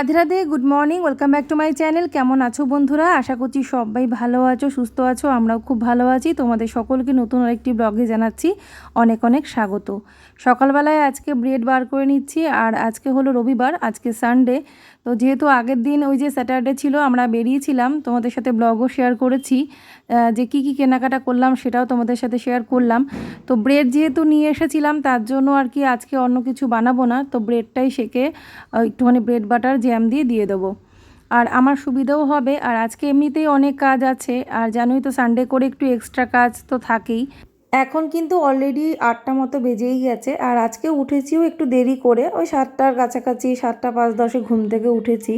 Radhe Radhe good morning welcome back to my channel কেমন আছো বন্ধুরা? আশা করছি সবাই ভালো আছো, সুস্থ আছো, আমরাও খুব ভালো আছি। তোমাদের সকলকে নতুন আরেকটি ব্লগে জানাচ্ছি অনেক অনেক স্বাগত। সকালবেলায় আজকে ব্রেড বার করে নিচ্ছি, আর আজকে হলো রবিবার, আজকে সানডে তো যেহেতু আগের দিন ওই যে স্যাটারডে ছিল, আমরা বেরিয়েছিলাম। তোমাদের সাথে ব্লগও শেয়ার করেছি। যে কি কি কেনাকাটা করলাম সেটাও তোমাদের সাথে শেয়ার করলাম। তো ব্রেড যেহেতু নিয়ে এসেছিলাম, তার জন্য আর কি আজকে অন্য কিছু বানাবো না। তো ব্রেডটাই সেকে একটুখানি ব্রেড বাটার জ্যাম দিয়ে দিয়ে দেবো। আর আমার সুবিধাও হবে। আর আজকে এমনিতেই অনেক কাজ আছে। আর জানোই তো সানডে করে একটু এক্সট্রা কাজ তো থাকেই। এখন কিন্তু অলরেডি আটটা মতো বেজেই গেছে, আর আজকে উঠেছিও একটু দেরি করে, ওই সাতটার কাছাকাছি, সাতটা পাঁচ দশে ঘুম থেকে উঠেছি।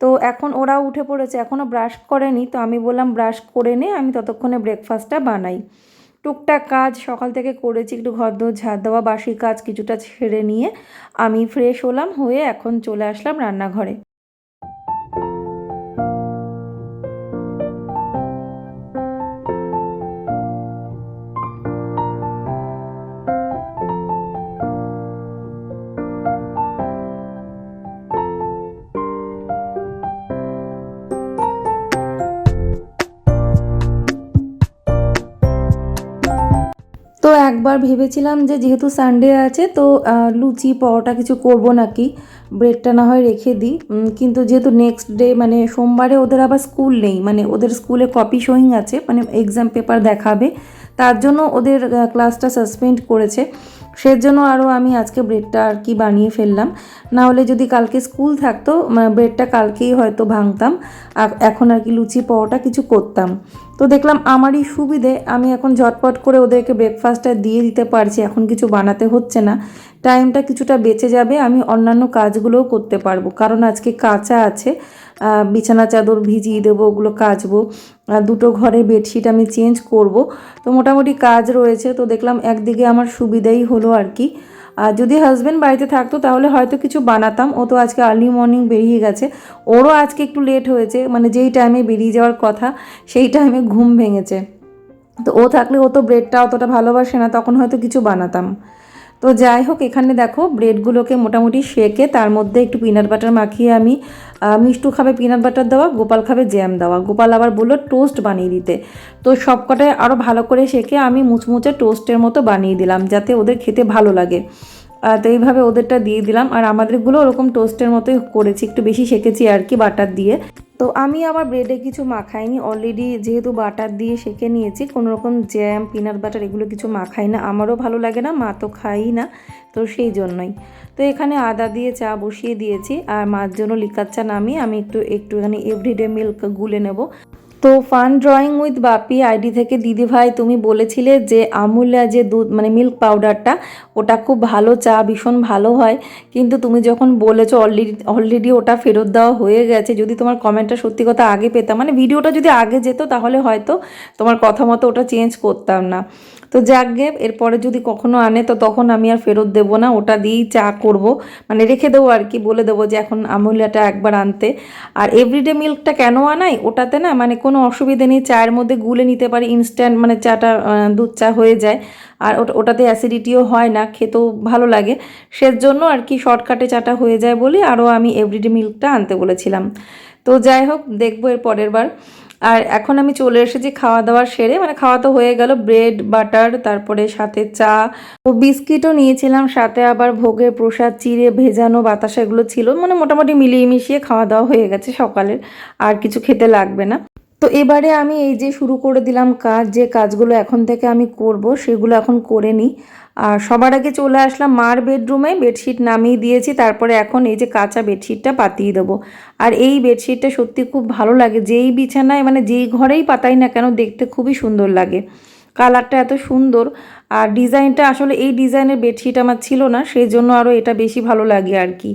তো এখন ওরা উঠে পড়েছে এখনও ব্রাশ করেনি, তো আমি বললাম ব্রাশ করে নে, আমি ততক্ষণে ব্রেকফাস্টটা বানাই। টুকটাক কাজ সকাল থেকে করেছি, একটু ঘর দোর ঝাড় দেওয়া, বাসি কাজ কিছুটা ছেড়ে নিয়ে, আমি ফ্রেশ হলাম, হয়ে এখন চলে আসলাম রান্নাঘরে। একবার ভেবেছিলাম যে যেহেতু সানডে আছে, তো লুচি, পরোটা কিছু করব নাকি? ব্রেডটা না হয় রেখে দিই। কিন্তু যেহেতু নেক্সট ডে মানে সোমবারে ওদের আবার স্কুল নেই মানে ওদের স্কুলে কপি শোয়িং আছে মানে এক্সাম পেপার দেখাবে, তার জন্য ওদের ক্লাসটা সাসপেন্ড করেছে। সেজন্য আরও আমি আজকে ব্রেডটা আর কি বানিয়ে ফেললাম। না হলে যদি কালকে স্কুল থাকতো ব্রেডটা কালকেই হয়তো ভাঙতাম। আর এখন আর কি লুচি পরোটা কিছু করতাম। তো দেখলাম আমারই সুবিধে, আমি এখন ঝটপট করে ওদেরকে ব্রেকফাস্টটা দিয়ে দিতে পারছি, এখন কিছু বানাতে হচ্ছে না। টাইমটা কিছুটা বেঁচে যাবে, আমি অন্যান্য কাজগুলোও করতে পারব। কারণ আজকে কাঁচা আছে বিছানা চাদর ভিজিয়ে দেবো, ওগুলো কাচবো দুটো ঘরে বেডশিট আমি চেঞ্জ করব। তো মোটামুটি কাজ রয়েছে, তো দেখলাম একদিকে আমার সুবিধাই হলো আর কি। আর যদি হাজব্যান্ড বাড়িতে থাকতো, তাহলে হয়তো কিছু বানাতাম। ও তো আজকে আর্লি মর্নিং বেরিয়ে গেছে। ওরও আজকে একটু লেট হয়েছে মানে যেই টাইমে বেরিয়ে যাওয়ার কথা, সেই টাইমে ঘুম ভেঙেছে। তো ও থাকলে ও তো ব্রেডটা অতটা ভালোবাসে না, তখন হয়তো কিছু বানাতাম। তো যাই হোক, এখানে দেখো ব্রেডগুলোকে মোটামুটি সেকে তার মধ্যে একটু পিনাট বাটার মাখিয়ে আমি মিষ্টু খাবে পিনাট বাটার দেওয়া, গোপাল খাবে জ্যাম দেওয়া। গোপাল আবার বলল টোস্ট বানিয়ে দিতে। তো সবকটায় আরও ভালো করে সেকে আমি মুচমুচে টোস্টের মতো বানিয়ে দিলাম, যাতে ওদের খেতে ভালো লাগে। তো এইভাবে ওদেরটা দিয়ে দিলাম। আর আমাদেরগুলো ওরকম টোস্টের মতোই করেছি, একটু বেশি সেকেছি আর কি বাটার দিয়ে। তো আমি আমার ব্রেডে কিছু মাখাইনি অলরেডি যেহেতু বাটার দিয়ে সেকে নিয়েছি, কোনো রকম জ্যাম পিনাট বাটার এগুলো কিছু মাখাই না। আমারও ভালো লাগে না, মা তো খাই না, তো সেই জন্যই। তো এখানে আদা দিয়ে চা বসিয়ে দিয়েছি, আর মার জন্য লিকার চা নামিয়ে আমি একটু একটুখানি এভরিডে মিল্ক গুলে নেব। তো fun drawing with Bapi ID থেকে, দিদি ভাই, তুমি বলেছিলে যে আমুলা যে দুধ মানে মিল্ক পাউডারটা ওটা খুব ভালো, চা ভীষণ ভালো হয়। কিন্তু তুমি যখন বলেছ অলরেডি অলরেডি ওটা ফেরত দেওয়া হয়ে গেছে, যদি তোমার কমেন্টটা সত্যি কথা আগে পেতাম মানে ভিডিওটা যদি আগে যেত, তাহলে হয়তো তোমার কথা মতো ওটা চেঞ্জ করতাম না। তো যাক গে, এরপরে যদি কখনো আনে, তো তখন আমি আর ফেরত দেবো না, ওটা দিয়েই চা করব। মানে রেখে দেবো আর কি, বলে দেবো যে এখন আমুলিয়াটা একবার আনতে। আর এভরিডে মিল্কটা কেন আনাই? ওটাতে না মানে কোনো অসুবিধে নেই, চায়ের মধ্যে গুলে নিতে পারি ইনস্ট্যান্ট মানে চাটা দুধ চা হয়ে যায়। আর ওটা, ওটাতে অ্যাসিডিটিও হয় না, খেতেও ভালো লাগে। সেজন্য আর কি শর্টকাটে চাটা হয়ে যায় বলে আরও আমি এভরিডে মিল্কটা আনতে বলেছিলাম। তো যাই হোক, দেখব এর পরের বার। আর এখন আমি চলে এসেছি খাওয়া দাওয়া সেরে মানে খাওয়া তো হয়ে গেল ব্রেড বাটার তারপরে সাথে চা। ও বিস্কিটও নিয়েছিলাম, সাথে আবার ভোগের প্রসাদ, চিড়ে ভেজানো বাতাসা এগুলো ছিল। মানে মোটামুটি মিলিয়ে মিশিয়ে খাওয়া দাওয়া হয়ে গেছে সকালের, আর কিছু খেতে লাগবে না। তো এবারে আমি এই যে শুরু করে দিলাম কাজ, যে কাজগুলো এখন থেকে আমি করব, সেগুলো এখন করে নিই। আর সবার আগে চলে আসলাম মার বেডরুমে, বেডশিট নামিয়ে দিয়েছি, তারপরে এখন এই যে কাঁচা বেডশিটটা পাতিয়ে দেবো। আর এই বেডশিটটা সত্যি খুব ভালো লাগে, যেই বিছানায় মানে যেই ঘরেই পাতাই না কেন দেখতে খুবই সুন্দর লাগে। কালারটা এত সুন্দর, আর ডিজাইনটা আসলে এই ডিজাইনের বেডশিট আমার ছিল না সেই জন্য আরও এটা বেশি ভালো লাগে আর কি।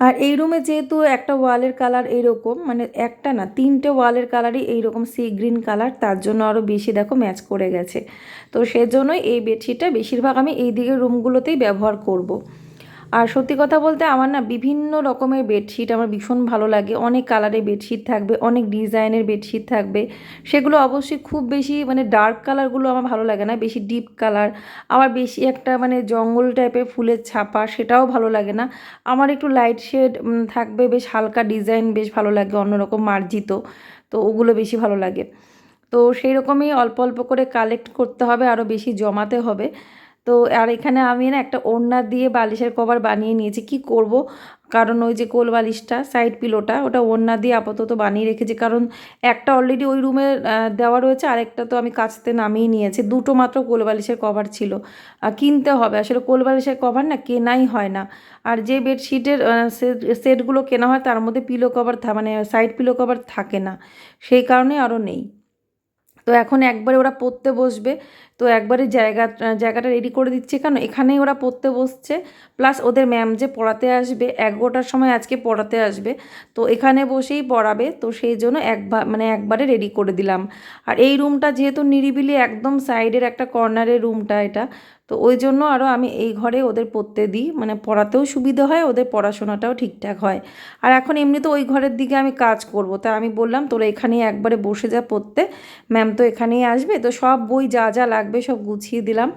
আর এই রুমে যেহেতু একটা ওয়ালের কালার এইরকম মানে একটা না, তিনটে ওয়ালের কালারই এইরকম সি গ্রিন কালার তার জন্য আরও বেশি দেখো ম্যাচ করে গেছে তো সেজন্যই এই বেডশিটটা বেশিরভাগ আমি এই দিকের রুমগুলোতেই ব্যবহার করব। আর সত্যি কথা বলতে আমার না বিভিন্ন রকমের বেডশিট আমার ভীষণ ভালো লাগে। অনেক কালারের বেডশিট থাকবে, অনেক ডিজাইনের বেডশিট থাকবে। সেগুলো অবশ্যই খুব বেশি মানে ডার্ক কালারগুলো আমার ভালো লাগে না, বেশি ডিপ কালার আবার বেশি একটা মানে জঙ্গল টাইপের ফুলের ছাপা, সেটাও ভালো লাগে না। আমার একটু লাইট শেড থাকবে, বেশ হালকা ডিজাইন বেশ ভালো লাগে, অন্যরকম মার্জিত। তো ওগুলো বেশি ভালো লাগে। তো সেই রকমই অল্প অল্প করে কালেক্ট করতে হবে আরও বেশি জমাতে হবে। তো আর এখানে আমি না একটা ওড়না দিয়ে বালিশের কভার বানিয়ে নিয়েছি। কি করব? কারণ ওই যে কোল বালিশটা সাইড পিলোটা ওটা ওড়না দিয়ে আপাতত বানিয়ে রেখেছি। কারণ একটা অলরেডি ওই রুমে দেওয়া রয়েছে, আরেকটা তো আমি কাচতে নামিয়ে নিয়েছি। দুটো মাত্র কোল বালিশের কভার ছিল। কিনতে হবে। আসলে কোল বালিশের কভার না কেনাই হয় না। আর যে বেডশিটের সেটগুলো কেনা হয়, তার মধ্যে পিলো কভার মানে সাইড পিলো কভার থাকে না। সেই কারণে আরও নেই। তো এখন একবারে ওরা পড়তে বসবে। তো একবারে জায়গা, জায়গাটা রেডি করে দিচ্ছে কেন? এখানেই ওরা পড়তে বসছে। প্লাস ওদের ম্যাম যে পড়াতে আসবে, এগারোটার সময় আজকে পড়াতে আসবে। তো এখানে বসেই পড়াবে। তো সেই জন্য একবার মানে একবারে রেডি করে দিলাম। আর এই রুমটা যেহেতু নিরিবিলি একদম সাইডের একটা কর্নারের রুমটা এটা তো ওই জন্য আরও আমি এই ঘরে ওদের পড়তে দিই। মানে পড়াতেও সুবিধা হয়, ওদের পড়াশোনাটাও ঠিকঠাক হয়। আর এখন এমনিতে ওই ঘরের দিকে আমি কাজ করব। তাই আমি বললাম, তোরা এখানেই একবারে বসে যা পড়তে। ম্যাম তো এখানেই আসবে। তো সব বই যা যা লাগবে সব গুছিয়ে দিলাম।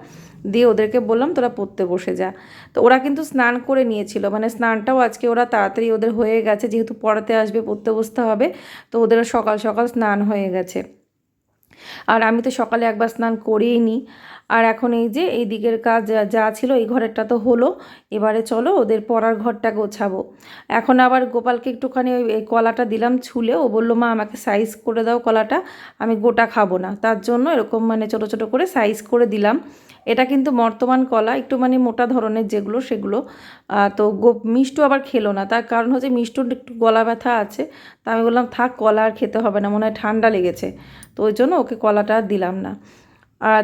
দিয়ে ওদেরকে বললাম, তোরা পড়তে বসে যা। তো ওরা কিন্তু স্নান করে নিয়েছিল। মানে স্নানটাও আজকে ওরা তাড়াতাড়ি ওদের হয়ে গেছে। যেহেতু পড়াতে আসবে, পড়তে বসতে হবে, তো ওদের সকাল সকাল স্নান হয়ে গেছে। আর আমি তো সকালে একবার স্নান করেই নিই আর এখন এই যে এই দিকের কাজ যা ছিল, এই ঘরেরটা তো হলো। এবারে চলো ওদের পড়ার ঘরটা গোছাবো। এখন আবার গোপালকে একটুখানি ওই কলাটা দিলাম ছুলে। ও বলল, মা, আমাকে সাইজ করে দাও কলাটা, আমি গোটা খাব না। তার জন্য এরকম মানে ছোটো ছোটো করে সাইজ করে দিলাম। এটা কিন্তু বর্তমান কলা, একটু মানে মোটা ধরনের যেগুলো, সেগুলো। তো গো মিষ্টু আবার খেলো না। তার কারণ হচ্ছে মিষ্টুর একটু গলা ব্যথা আছে। তা আমি বললাম, থাক, কলা আর খেতে হবে না, মনে হয় ঠান্ডা লেগেছে। তো ওই জন্য ওকে কলাটা দিলাম না।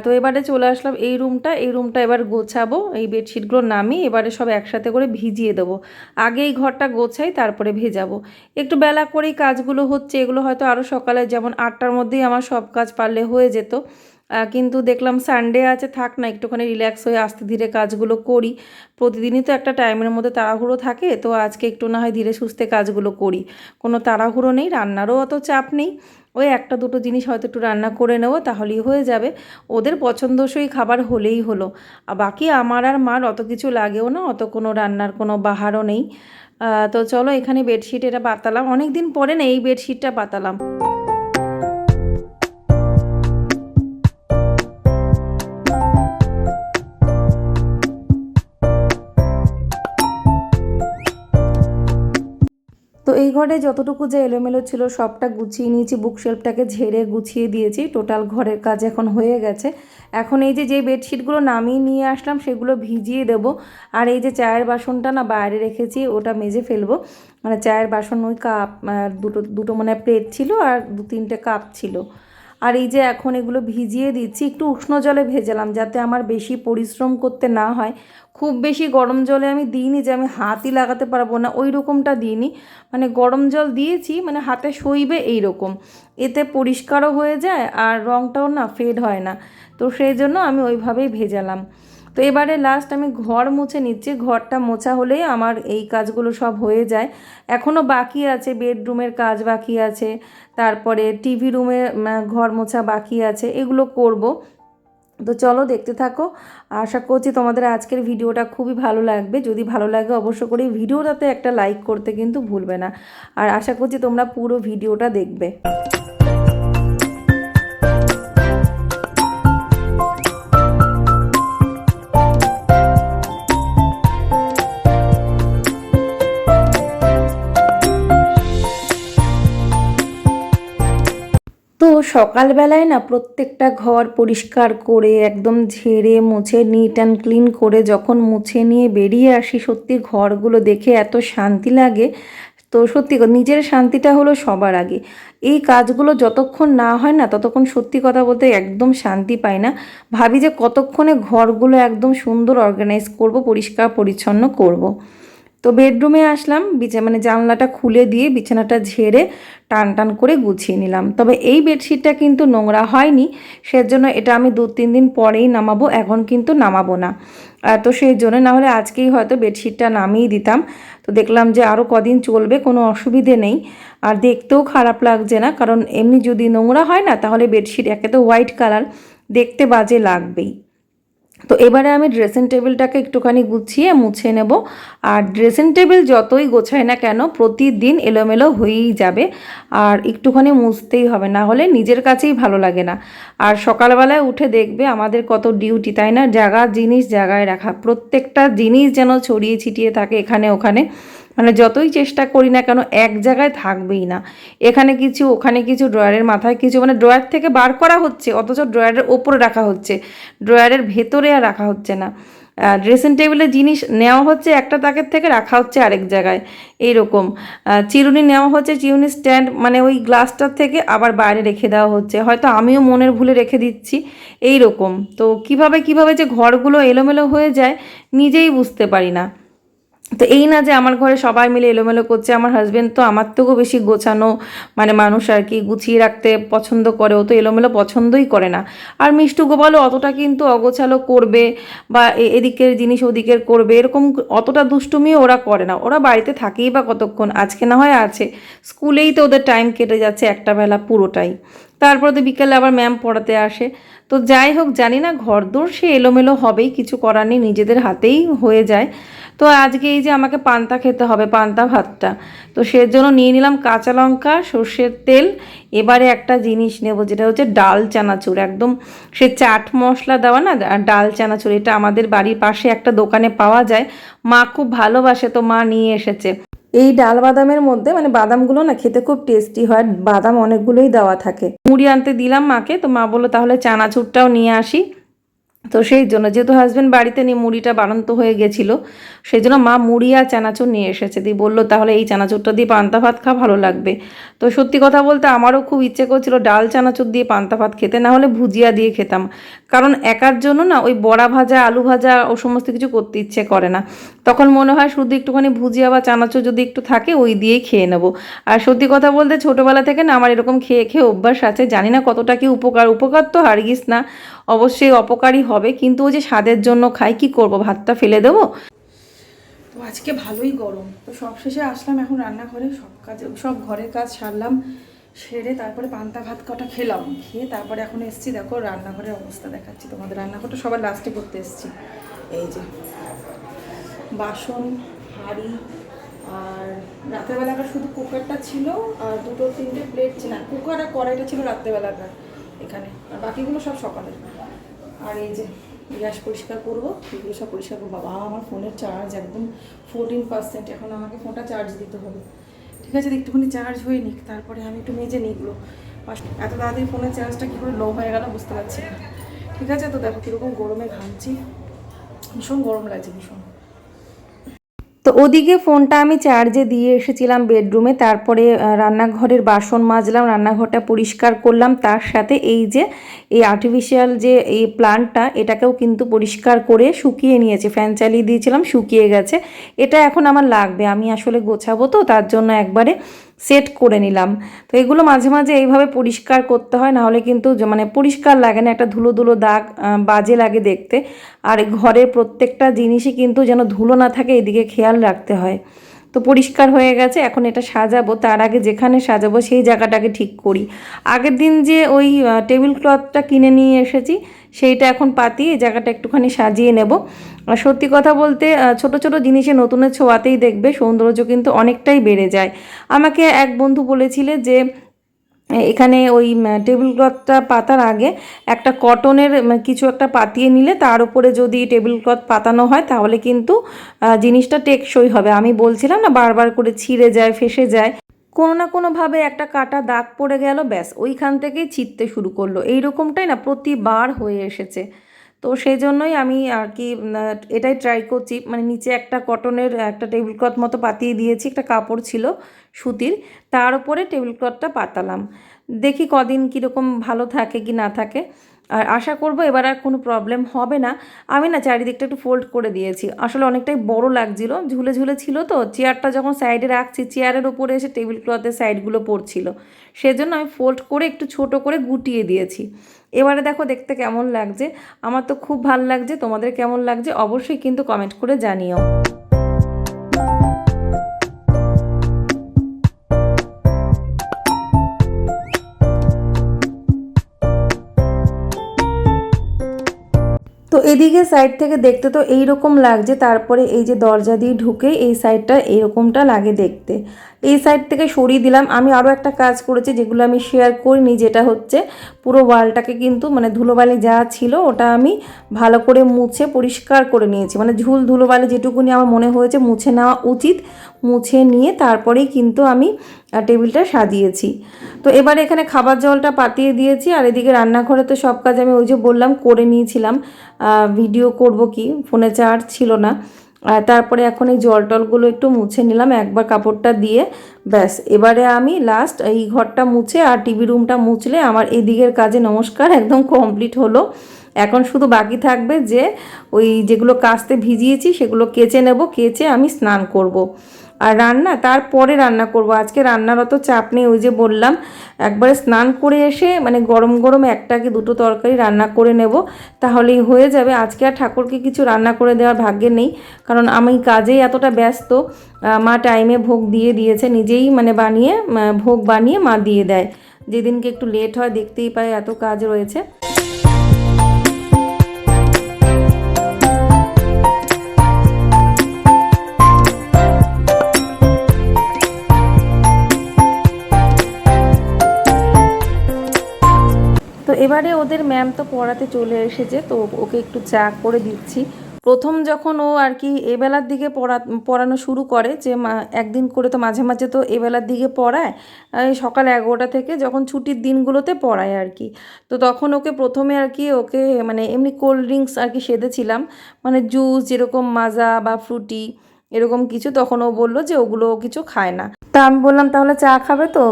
তো এবারে চলে আসলাম এই রুমটা এই রুমটা এবার গোছাবো, এই বেডশিটগুলো নামিয়ে এবারে সব একসাথে করে ভিজিয়ে দেবো। আগে এই ঘরটা গোছাই, তারপরে ভেজাবো। একটু বেলা করেই কাজগুলো হচ্ছে, এগুলো হয়তো আরও সকালে, যেমন আটটার মধ্যেই আমার সব কাজ পারলে হয়ে যেত। কিন্তু দেখলাম সানডে আছে, থাক না, একটুখানি রিল্যাক্স হয়ে আস্তে ধীরে কাজগুলো করি। প্রতিদিনই তো একটা টাইমের মধ্যে তাড়াহুড়ো থাকে, তো আজকে একটু না হয় ধীরে সুস্থে কাজগুলো করি। কোনো তাড়াহুড়ো নেই, রান্নারও অত চাপ নেই। ওই একটা দুটো জিনিস হয়তো একটু রান্না করে নেব, তাহলেই হয়ে যাবে। ওদের পছন্দসই খাবার হলেই হলো। আর বাকি আমার আর মার অত কিছু লাগেও না, অত কোনো রান্নার কোনো বাহারও নেই। তো চলো এখানে বেডশিট এটা পাতালাম। অনেক দিন পরে না এই বেডশিটটা পাতালাম। তো এই ঘরে যতটুকু যে এলোমেলো ছিল সবটা গুছিয়ে নিয়েছি বুকশেলফটাকে ঝেড়ে গুছিয়ে দিয়েছি। টোটাল ঘরের কাজ এখন হয়ে গেছে। এখন এই যে যে বেডশিটগুলো নামিয়ে নিয়ে আসলাম সেগুলো ভিজিয়ে দেবো। আর এই যে চায়ের বাসনটা না বাইরে রেখেছি, ওটা মেজে ফেলব। মানে চায়ের বাসন ওই কাপ দুটো দুটো মানে প্লেট ছিল আর দু তিনটে কাপ ছিল। আর এই যে এখন এগুলো ভিজিয়ে দিচ্ছি, একটু উষ্ণ জলে ভেজালাম যাতে আমার বেশি পরিশ্রম করতে না হয়। খুব বেশি গরম জলে আমি দিইনি যে আমি হাতই লাগাতে পারব না, ওই রকমটা দিইনি। মানে গরম জল দিয়েছি মানে হাতে সইবে এই রকম। এতে পরিষ্কারও হয়ে যায় আর রঙটাও না ফেড হয় না। তো সেই জন্য আমি ওইভাবেই ভেজালাম। তো এবারে লাস্ট আমি ঘর মুছে নিচ্ছি, ঘরটা মোছা হলেই আমার এই কাজগুলো সব হয়ে যায়। এখনও বাকি আছে বেডরুমের কাজ বাকি আছে, তারপরে টিভি রুমে ঘর মোছা বাকি আছে, এগুলো করব। তো চলো দেখতে থাকো। আশা করছি তোমাদের আজকের ভিডিওটা খুবই ভালো লাগবে। যদি ভালো লাগে অবশ্য করে ভিডিওটাতে একটা লাইক করতে কিন্তু ভুলবে না। আর আশা করছি তোমরা পুরো ভিডিওটা দেখবে। সকালবেলায় না প্রত্যেকটা ঘর পরিষ্কার করে একদম ঝেড়ে মুছে নিট অ্যান্ড ক্লিন করে যখন মুছে নিয়ে বেরিয়ে আসি, সত্যি ঘরগুলো দেখে এত শান্তি লাগে। তো সত্যি নিজের শান্তিটা হলো সবার আগে। এই কাজগুলো যতক্ষণ না হয় না, ততক্ষণ সত্যি কথা বলতে একদম শান্তি পাই না। ভাবি যে কতক্ষণে ঘরগুলো একদম সুন্দর অর্গানাইজ করব পরিষ্কার পরিচ্ছন্ন করব। তো বেডরুমে আসলাম, বিছা মানে জানলাটা খুলে দিয়ে বিছানাটা ঝেড়ে টান টান করে গুছিয়ে নিলাম। তবে এই বেডশিটটা কিন্তু নোংরা হয়নি, সেজন্য এটা আমি দু তিন দিন পরেই নামাবো, এখন কিন্তু নামাবো না। তো সেই জন্য না হলে আজকেই হয়তো বেডশিটটা নামিয়ে দিতাম। তো দেখলাম যে আরও কদিন চলবে, কোনো অসুবিধে নেই। আর দেখতেও খারাপ লাগছে না, কারণ এমনি যদি নোংরা হয় না, তাহলে বেডশিট একে তো হোয়াইট কালার দেখতে বাজে লাগবেই। তো এবারে আমি ড্রেসিং টেবিলটাকে একটুখানি গুছিয়ে মুছে নেব। আর ড্রেসিং টেবিল যতই গোছায় না কেন, প্রতিদিন এলোমেলো হয়েই যাবে। আর একটুখানি মুছতেই হবে, না হলে নিজের কাছেই ভালো লাগে না। আর সকালবেলায় উঠে দেখবে আমাদের কত ডিউটি তাই না? জায়গা, জিনিস জায়গায় রাখা। প্রত্যেকটা জিনিস যেন ছড়িয়ে ছিটিয়ে থাকে এখানে ওখানে। মানে যতই চেষ্টা করি না কেন, এক জায়গায় থাকবেই না। এখানে কিছু, ওখানে কিছু ড্রয়ারের মাথায় কিছু মানে ড্রয়ার থেকে বার করা হচ্ছে, অথচ ড্রয়ারের ওপরে রাখা হচ্ছে। ড্রয়ারের ভেতরে আর রাখা হচ্ছে না। ড্রেসিং টেবিলের জিনিস নেওয়া হচ্ছে, একটা তাকের থেকে রাখা হচ্ছে আরেক জায়গায়। এইরকম। চিরুনি নেওয়া হচ্ছে, চিরুনি স্ট্যান্ড মানে ওই গ্লাসটার থেকে আবার বাইরে রেখে দেওয়া হচ্ছে। হয়তো আমিও মনের ভুলে রেখে দিচ্ছি। এই রকম তো কীভাবে কীভাবে যে ঘরগুলো এলোমেলো হয়ে যায়, নিজেই বুঝতে পারি না। তো এই না যে আমার ঘরে সবাই মিলে এলোমেলো করছে, আমার হাজব্যান্ড তো আমার থেকেও বেশি গোছানো মানে মানুষ আর কি গুছিয়ে রাখতে পছন্দ করে, ও তো এলোমেলো পছন্দই করে না। আর মিষ্টু গোপালও অতটা কিন্তু অগোছালো করবে বা এদিকের জিনিস ওদিকের করবে, এরকম অতটা দুষ্টুমিও ওরা করে না। ওরা বাড়িতে থাকেই বা কতক্ষণ, আজকে না হয় আছে। স্কুলেই তো ওদের টাইম কেটে যাচ্ছে একটা বেলা পুরোটাই। তারপরে তো বিকেলে আবার ম্যাম পড়াতে আসে। তো যাই হোক, জানি না, ঘরদোর সে এলোমেলো হবেই, কিছু করার নেই, নিজেদের হাতেই হয়ে যায়। তো আজকে এই যে আমাকে পান্তা খেতে হবে, পান্তা ভাতটা, তো সের জন্য নিয়ে নিলাম কাঁচা লঙ্কা, সর্ষের তেল, এবারে একটা জিনিস নেব, যেটা হচ্ছে ডাল চানাচুর, একদম সে চাট মশলা দেওয়া না ডাল চানাচুর, এটা আমাদের বাড়ির পাশে একটা দোকানে পাওয়া যায়, মা খুব ভালোবাসে, তো মা নিয়ে এসেছে। এই ডাল বাদামের মধ্যে মানে বাদামগুলো না খেতে খুব টেস্টি হয়, বাদাম অনেকগুলোই দেওয়া থাকে। মুড়ি আনতে দিলাম মাকে, তো মা বলল তাহলে চানাচুরটাও নিয়ে আসি। তো সেই জন্য, যেহেতু হাজব্যান্ড বাড়িতে নিয়ে মুড়িটা বাড়ন্ত হয়ে গেছিল, সেই জন্য মা মুড়ি আর চানাচুর নিয়ে এসেছে। দিয়ে বলল, তাহলে এই চানাচুরটা দিয়ে পান্তা ভাত খা, ভালো লাগবে। তো সত্যি কথা বলতে আমারও খুব ইচ্ছে করছিল ডাল চানাচুর দিয়ে পান্তা ভাত খেতে, না হলে ভুজিয়া দিয়ে খেতাম। কারণ একার জন্য না, ওই বড়া ভাজা, আলু ভাজা, ও সমস্ত কিছু করতে ইচ্ছে করে না। তখন মনে হয় শুধু একটুখানি ভুজিয়া বা চানাচুর যদি একটু থাকে, ওই দিয়েই খেয়ে নেব। আর সত্যি কথা বলতে ছোটোবেলা থেকে না, আমার এরকম খেয়ে খেয়ে অভ্যাস আছে। জানি না কতটা কি উপকার উপকার তো হারগিস না। অবশ্যই অপকারী হবে, কিন্তু ওই যে স্বাদের জন্য খাই কি করব? ভাতটা ফেলে দেবো? তো আজকে ভালোই গরম। তো সব শেষে আসলাম এখন রান্নাঘরে, সব কাজ, সব ঘরের কাজ সারলাম, সেরে তারপরে পান্তা ভাত কটা খেলাম। খেয়ে তারপরে এখন এসছি, দেখো রান্নাঘরের অবস্থা দেখাচ্ছি তোমাদের। রান্নাঘরটা সবার লাস্টে করতে এসছি। এই যে বাসন, হাঁড়ি আর রাতের বেলাকার শুধু কুকারটা ছিল আর দুটো তিনটে প্লেট ছিল। কুকার আর কড়াইটা ছিল রাত্রেবেলাকার এখানে। আর বাকিগুলো সব সকালের। আর এই যে গ্যাস পরিষ্কার করব, এগুলো সব পরিষ্কার করব। বাবা, আমার ফোনের চার্জ একদম ফোরটিন পার্সেন্ট এখন আমাকে ফোনটা চার্জ দিতে হবে। ঠিক আছে একটুখানি চার্জ হয়ে নিক, তারপরে আমি একটু মেজে নিগুলো এত তাড়াতাড়ি ফোনের চার্জটা কী করে লো হয়ে গেল বুঝতে পারছি ঠিক আছে, তো দেখো কীরকম গরমে ঘামছি। ভীষণ গরম লাগছে, ভীষণ। তো ওদিকে ফোনটা আমি চার্জে দিয়ে এসেছিলাম বেডরুমে তারপরে রান্নাঘরের বাসন মাজলাম, রান্নাঘরটা পরিষ্কার করলাম। তার সাথে এই যে, এই আর্টিফিশিয়াল যে, এই প্লান্টটা এটাকেও কিন্তু পরিষ্কার করে শুকিয়ে নিয়েছে। ফ্যান চালিয়ে দিয়েছিলাম, শুকিয়ে গেছে। এটা এখন আমার লাগবে। আমি আসলে গোছাবো তো, তার জন্য একবারে সেট করে নিলাম। তো এগুলো মাঝে মাঝে এইভাবে পরিষ্কার করতে হয়, নাহলে কিন্তু মানে পরিষ্কার লাগে না, একটা ধুলো ধুলো দাগ বাজে লাগে দেখতে। আর ঘরের প্রত্যেকটা জিনিসই কিন্তু যেন ধুলো না থাকে, এদিকে খেয়াল রাখতে হয়। তো পরিষ্কার হয়ে গেছে, এখন এটা সাজাবো। তার আগে যেখানে সাজাবো সেই জায়গাটাকে ঠিক করি। আগের দিন যে ওই টেবিল ক্লথটা কিনে নিয়ে এসেছি, সেইটা এখন পাতি এই জায়গাটা একটুখানি সাজিয়ে নেব। সত্যি কথা বলতে ছোট ছোট জিনিসে নতুনের ছোঁয়াতেই দেখবে সৌন্দর্য কিন্তু অনেকটাই বেড়ে যায়। আমাকে এক বন্ধু বলেছিলে যে এখানে ওই টেবিল ক্লথটা পাতার আগে একটা কটনের কিছু একটা পাতিয়ে নিলে তার উপরে যদি টেবিল ক্লথ পাতানো হয় তাহলে কিন্তু জিনিসটা টেকসই হবে। আমি বলছিলাম না বারবার করে ছিঁড়ে যায়, ফেসে যায়। কোনো না কোনোভাবে একটা কাটা দাগ পড়ে গেল, ব্যাস, ওইখান থেকেই ছিঁড়তে শুরু করল। এইরকমটাই না প্রতিবার হয়ে এসেছে। তো সেই জন্যই আমি আর কি এটাই ট্রাই করছি। মানে নিচে একটা কটনের একটা টেবিল ক্লথ মতো পাতিয়ে দিয়েছি, একটা কাপড় ছিল সুতির। তার উপরে টেবিল ক্লথটা পাতালাম। দেখি কদিন কীরকম ভালো থাকে কি না থাকে। আর আশা করব এবার আর কোনো প্রবলেম হবে না। আমি না চারিদিকটা একটু ফোল্ড করে দিয়েছি। আসলে অনেকটাই বড় লাগছিল, ঝুলে ঝুলে ছিল তো। চেয়ারটা যখন সাইডে রাখছি চেয়ারের ওপরে এসে টেবিল ক্লথের সাইডগুলো পড়ছিল। সেজন্য আমি ফোল্ড করে একটু ছোট করে গুটিয়ে দিয়েছি। এবারে দেখো দেখতে কেমন লাগছে। আমার তো খুব ভালো লাগছে। তোমাদের কেমন লাগছে? অবশ্যই কিন্তু কমেন্ট করে জানিও। তো এদিকে সাইড থেকে দেখতে তো এই রকম লাগছে, তারপরে এই যে দরজা দিয়ে ঢুকে এই সাইডটা এরকমটা লাগে দেখতে। এই সাইড থেকে সরিয়ে দিলাম। আমি আরও একটা কাজ করেছি, যেগুলো আমি শেয়ার করিনি, যেটা হচ্ছে পুরো ওয়ালটাকে কিন্তু মানে ধুলোবালি যা ছিল, ওটা আমি ভালো করে মুছে পরিষ্কার করে নিয়েছি। মানে ঝুল ধুলোবালি যেটুকুনি আমার মনে হয়েছে মুছে নেওয়া উচিত, মুছে নিয়ে তারপরেই কিন্তু আমি টেবিলটা সাজিয়েছি। তো এবার এখানে খাবার জলটা পাতিয়ে দিয়েছি, আর এদিকে রান্নাঘরে তো সব কাজ আমি ওই যে বললাম, করে নিয়েছিলাম। ভিডিও করব কি? ফোনে চার্জ ছিল না। আর তারপরে এখন এই জল টলগুলো একটু মুছে নিলাম, একবার কাপড়টা দিয়ে ব্যাস, এবারে আমি লাস্ট এই ঘরটা মুছে আর টিভি রুমটা মুছলে আমার এদিকের কাজে নমস্কার একদম কমপ্লিট হলো এখন শুধু বাকি থাকবে যে ওই যেগুলো কাস্তে ভিজিয়েছি সেগুলো কেচে নেব, কেচে আমি স্নান করব। আর রান্না, তারপরে রান্না করব। আজকে রান্নার অত চাপ নেই, ওই যে বললাম, একবারে স্নান করে এসে মানে গরম গরম একটা কি দুটো তরকারি রান্না করে নেব, তাহলেই হয়ে যাবে। আজকে আর ঠাকুরকে কিছু রান্না করে দেওয়ার ভাগ্যে নেই, কারণ আমি কাজেই এতটা ব্যস্ত মা টাইমে ভোগ দিয়ে দিয়েছে, নিজেই মানে বানিয়ে ভোগ বানিয়ে মা দিয়ে দেয়। যেদিনকে একটু লেট হয়, দেখতেই পাই এত কাজ রয়েছে। এবারে ওদের ম্যাম তো পড়াতে চলে এসেছে, তো ওকে একটু চা করে দিচ্ছি। প্রথম যখন ও আর কি এবেলার দিকে পড়া, পড়ানো শুরু করে যে একদিন করে তো মাঝে মাঝে তো এবেলার দিকে পড়ায় সকাল এগারোটা থেকে যখন ছুটির দিনগুলোতে পড়ায় আর কি। তো তখন ওকে প্রথমে আর কি ওকে মানে এমনি কোল্ড ড্রিঙ্কস আর কি সেধেছিলাম মানে জুস যেরকম মাজা বা ফ্রুটি এরকম কিছু, তখন ও বলল যে ওগুলো কিছু খায় না। তা আমি বললাম, তাহলে চা খাবে তো?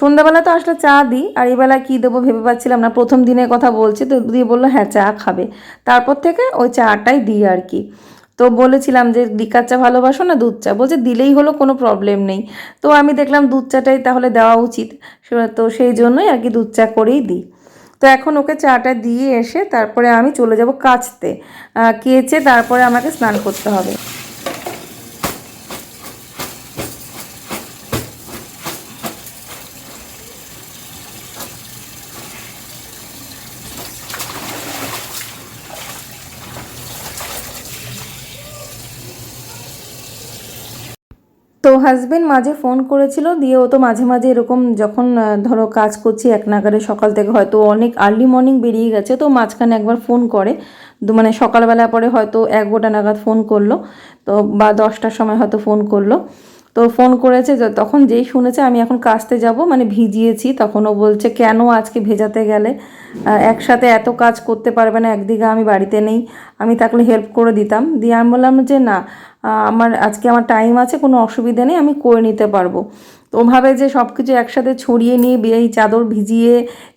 সন্ধ্যাবেলা তো আসলে চা দিই, আর এবেলা কী দেবো ভেবে পাচ্ছিলাম না। প্রথম দিনের কথা বলছি, তো দিয়ে বলল হ্যাঁ চা খাবে। তারপর থেকে ওই চাটাই দিই আর কি। তো বলেছিলাম যে, লিকার চা ভালোবাসো না, দুধ চা? বলছে, দিলেই হলো, কোনো প্রবলেম নেই। তো আমি দেখলাম দুধ চাটাই তাহলে দেওয়া উচিত। তো সেই জন্যই আর কি দুধ চা করেই দিই। তো এখন ওকে চাটা দিয়ে এসে তারপরে আমি চলে যাব কাচতে। কেচে তারপরে আমাকে স্নান করতে হবে। তো হাজবেন্ড মাঝে ফোন করেছিল, দিয়ে ও তো মাঝে মাঝে এরকম যখন ধরো কাজ করছি এক নাগারে সকাল থেকে হয়তো অনেক আর্লি মর্নিং বেরিয়ে গেছে, তো মাঝখানে একবার ফোন করে। মানে সকালবেলা পরে হয়তো এগারোটা নাগাদ ফোন করল, তো বা দশটার সময় হয়তো ফোন করল। তো ফোন করেছে তখন যেই শুনেছে আমি এখন কাচতে যাব মানে ভিজিয়েছি তখনও বলছে, কেন আজকে ভেজাতে গেলে? একসাথে এত কাজ করতে পারবে না একদিকে আমি বাড়িতে নেই, আমি থাকলে হেল্প করে দিতাম। দিয়ে আমি বললাম যে, না আমার, আজকে আমার টাইম আছে, কোনো অসুবিধা নেই, আমি করে নিতে পারব। ওভাবে যে সব কিছু একসাথে ছড়িয়ে নিয়ে এই চাদর ভিজিয়ে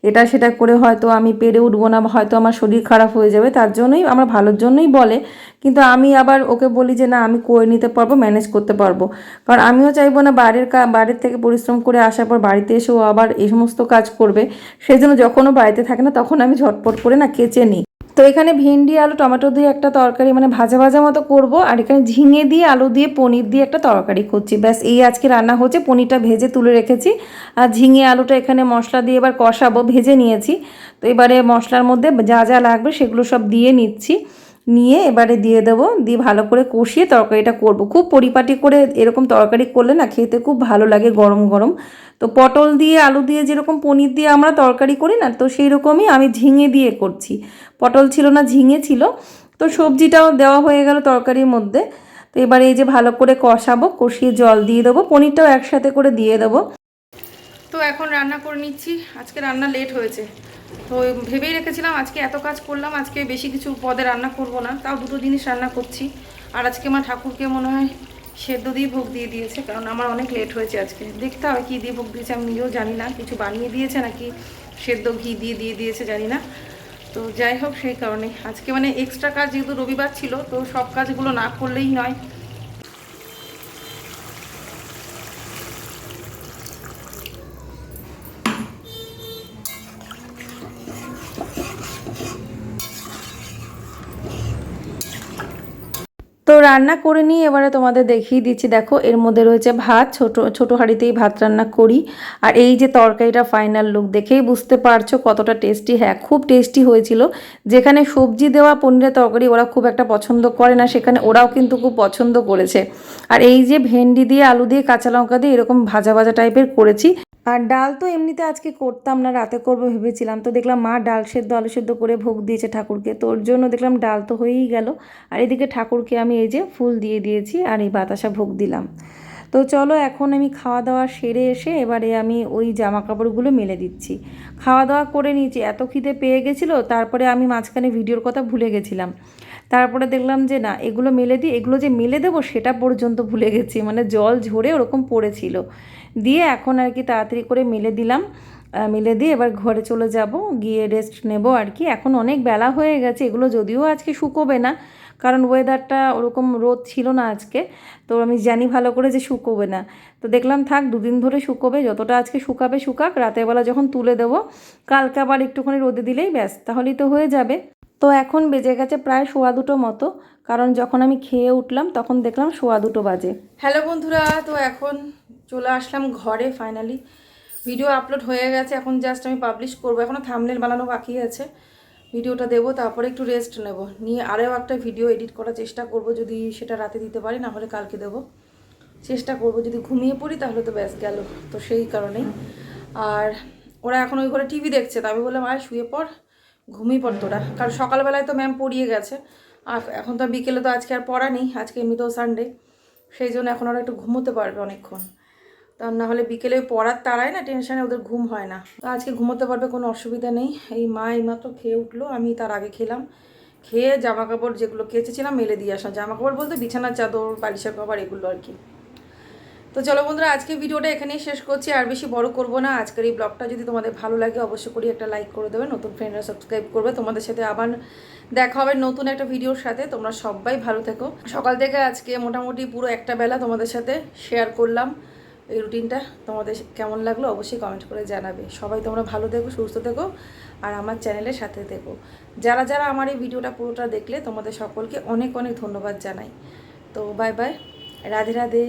এটা সেটা করে হয়তো আমি পেরে উঠবো না হয়তো আমার শরীর খারাপ হয়ে যাবে, তার জন্যই, আমার ভালোর জন্যই বলে। কিন্তু আমি আবার ওকে বলি যে, না, আমি করে নিতে পারব ম্যানেজ করতে পারব। কারণ আমিও চাইব না কা বাইরের থেকে পরিশ্রম করে আসার পর বাড়িতে এসেও আবার এই সমস্ত কাজ করবে। সেই জন্য যখনও বাড়িতে থাকে না, তখন আমি ঝটপট করে না কেচে নিই। তো এখানে ভেন্ডি, আলু, টমেটো দিয়ে একটা তরকারি মানে ভাজা ভাজা মতো করব, আর এখানে ঝিঙে দিয়ে, আলু দিয়ে, পনির দিয়ে একটা তরকারি করছি। ব্যাস, এই আজকে রান্না হচ্ছে, পনিরটা ভেজে তুলে রেখেছি। আর ঝিঙে, আলুটা এখানে মশলা দিয়ে এবার কষাবো, ভেজে নিয়েছি। তো এবারে মশলার মধ্যে যা যা লাগবে সেগুলো সব দিয়ে নিচ্ছি। নিয়ে এবারে দিয়ে দেবো। দিয়ে ভালো করে কষিয়ে তরকারিটা করব। খুব পরিপাটি করে এরকম তরকারি করলে না খেতে খুব ভালো লাগে গরম গরম। তো পটল দিয়ে, আলু দিয়ে যেরকম পনির দিয়ে আমরা তরকারি করি না, তো সেই রকমই আমি ঝিঙে দিয়ে করছি। পটল ছিল না, ঝিঙে ছিল। তো সবজিটাও দেওয়া হয়ে গেল তরকারির মধ্যে। তো এবারে এই যে ভালো করে কষাবো, কষিয়ে জল দিয়ে দেবো, পনিরটাও একসাথে করে দিয়ে দেবো। তো এখন রান্না করে নিচ্ছি। আজকে রান্না লেট হয়েছে। তো ভেবেই রেখেছিলাম আজকে এত কাজ করলাম, আজকে বেশি কিছু পদে রান্না করব না, তাও দুটো জিনিস রান্না করছি। আর আজকে আমার ঠাকুরকে মনে হয় সেদ্ধ দিয়ে ভোগ দিয়ে দিয়েছে, কারণ আমার অনেক লেট হয়েছে আজকে। দেখতে হবে কী দিয়ে ভোগ দিয়েছে, আমি নিজেও জানি না, কিছু বানিয়ে দিয়েছে নাকি সেদ্ধ ঘি দিয়ে দিয়ে দিয়েছে জানি না। তো যাই হোক, সেই কারণে আজকে মানে এক্সট্রা কাজ যেহেতু রবিবার ছিল, তো সব কাজগুলো না করলেই নয় তো রান্না করে নিয়ে এবারে তোমাদের দেখিয়ে দিচ্ছি। দেখো, এর মধ্যে রয়েছে ভাত, ছোট ছোট হাঁড়িতেই ভাত রান্না করি। আর এই যে তরকারিটা ফাইনাল লুক দেখেই বুঝতে পারছ কতটা টেস্টি হ্যাঁ খুব টেস্টি হয়েছিল। যেখানে সবজি দেওয়া, পনিরের তরকারি ওরা খুব একটা পছন্দ করে না, সেখানে ওরাও কিন্তু খুব পছন্দ করেছে। আর এই যে ভেন্ডি দিয়ে, আলু দিয়ে, কাঁচা লঙ্কা দিয়ে এরকম ভাজা ভাজা টাইপের করেছি। আর ডাল তো এমনিতে আজকে করতাম না, রাতে করব ভেবেছিলাম। তো দেখলাম মা ডাল সেদ্ধ, আলু সেদ্ধ করে ভোগ দিয়েছে ঠাকুরকে। তো ওর জন্য দেখলাম ডাল তো হয়েই গেল। আর এদিকে ঠাকুরকে আমি এই যে ফুল দিয়ে দিয়েছি আর এই বাতাসা ভোগ দিলাম। তো চলো এখন আমি খাওয়া দাওয়া সেরে এসে এবারে আমি ওই জামা কাপড়গুলো মেলে দিচ্ছি। খাওয়া দাওয়া করে নিয়েছি, এত খিদে পেয়ে গেছিল, তারপরে আমি মাঝখানে ভিডিওর কথা ভুলে গেছিলাম। তারপরে দেখলাম যে না, এগুলো মেলে দিই, এগুলো যে মেলে দেবো সেটা পর্যন্ত ভুলে গেছি মানে জল ঝরে ওরকম পড়েছিল। দিয়ে এখন আর কি তাড়াতাড়ি করে মেলে দিলাম। মিলে দিয়ে এবার ঘরে চলে যাব, গিয়ে রেস্ট নেব আর কি। এখন অনেক বেলা হয়ে গেছে, এগুলো যদিও আজকে শুকোবে না, কারণ ওয়েদারটা ওরকম রোদ ছিল না আজকে। তো আমি জানি ভালো করে যে শুকোবে না। তো দেখলাম থাক, দুদিন ধরে শুকোবে, যতটা আজকে শুকাবে শুকাক রাতের বেলা যখন তুলে দেবো, কালকে আবার একটুখানি রোদে দিলেই ব্যাস, তাহলেই তো হয়ে যাবে। তো এখন বেজে গেছে প্রায় সোয়া দুটো মতো, কারণ যখন আমি খেয়ে উঠলাম তখন দেখলাম সোয়া দুটো বাজে। হ্যালো বন্ধুরা, তো এখন চলে আসলাম ঘরে ফাইনালি ভিডিও আপলোড হয়ে গেছে, এখন জাস্ট আমি পাবলিশ করব। এখনও থামনেল বানানো বাকি আছে। ভিডিওটা দেবো, তারপরে একটু রেস্ট নেব। নিয়ে আরও একটা ভিডিও এডিট করার চেষ্টা করব, যদি সেটা রাতে দিতে পারি না হলে কালকে দেবো। চেষ্টা করব, যদি ঘুমিয়ে পড়ি, তাহলে তো ব্যাস গেল। তো সেই কারণেই। আর ওরা এখন ওই ঘরে টিভি দেখছে, তো আমি বললাম, আয়, শুয়ে পড়। ঘুমিয়ে পড় তোরা। কারণ সকালবেলায় তো ম্যাম পড়িয়ে গেছে। আর এখন তো বিকেলে তো আজকে আর পড়া নেই, আজকে এমনিতেও সানডে সেই জন্য এখন ওরা একটু ঘুমোতে পারবে অনেকক্ষণ। তা না হলে বিকেলে পড়ার তারাই না টেনশানে ওদের ঘুম হয় না। তো আজকে ঘুমোতে পারবে কোনো অসুবিধা নেই। এই মা এইমাত্র খেয়ে উঠল, আমি তার আগে খেলাম। খেয়ে জামা কাপড় যেগুলো কেচেছিলাম মেলে দিয়ে আসলাম। জামা কাপড় বলতে বিছানার চাদর, বালিশের কভার এগুলো আর কি। তো চলো বন্ধুরা, আজকে ভিডিওটা এখানেই শেষ করছি। আর বেশি বড় করব না। আজকের এই ব্লগটা যদি তোমাদের ভালো লাগে, অবশ্যই করে একটা লাইক করে দেবে। নতুন ফ্রেন্ডরা সাবস্ক্রাইব করবে। তোমাদের সাথে আবার দেখা হবে নতুন একটা ভিডিওর সাথে। তোমরা সবাই ভালো থেকো। সকাল থেকে আজকে মোটামুটি পুরো একটা বেলা তোমাদের সাথে শেয়ার করলাম। এই রুটিনটা তোমাদের কেমন লাগল অবশ্যই কমেন্ট করে জানাবে। সবাই তোমরা ভালো দেখো সুস্থ থেকো আর আমার চ্যানেলের সাথে দেখো যারা যারা আমার এই ভিডিওটা পুরোটা দেখলে তোমাদের সকলকে অনেক অনেক ধন্যবাদ জানাই। তো বাই বাই রাধে রাধে।